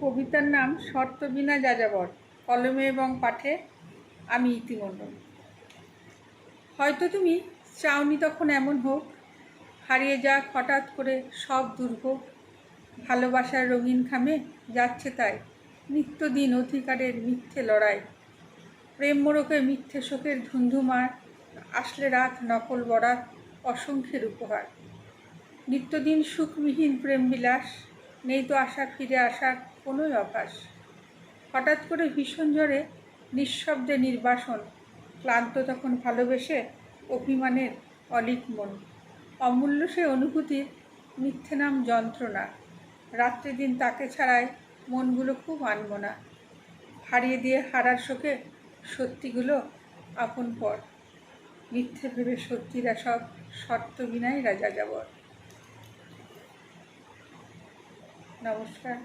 কবিতার নাম শর্তবিনা যাযাবর, কলমে এবং পাঠে আমি ইতিমণ্ডল হয়তো তুমি চাওনি তখন এমন হোক, হারিয়ে যাক হঠাৎ করে সব দুর্ভোগ ভালোবাসার রঙিন খামে যাচ্ছে তাই, নিত্যদিন অধিকারের মিথ্যে লড়াই। প্রেম মোড়কে মিথ্যে শোকের ধুন্ধুমার, আসলে রাত নকল বরাত, অসংখ্যের উপহার। নিত্যদিন সুখবিহীন প্রেম বিলাস, নেই তো আশা ফিরে আসার কোনোই অভাস হঠাৎ করে ভীষণ ঝড়ে নিঃশব্দে নির্বাসন, ক্লান্ত তখন ভালোবেসে অভিমানের অলিক মন। অমূল্য সে অনুভূতির মিথ্যে নাম যন্ত্রণা। রাত্রি দিন তাকে ছাড়াই মনগুলো খুব আনমনা। হারিয়ে দিয়ে হারার শোকে সত্যিগুলো আপন পর। মিথ্যে ভেবে সত্যিরা সব শর্ত বিনাই রাজা যাবর নমস্কার।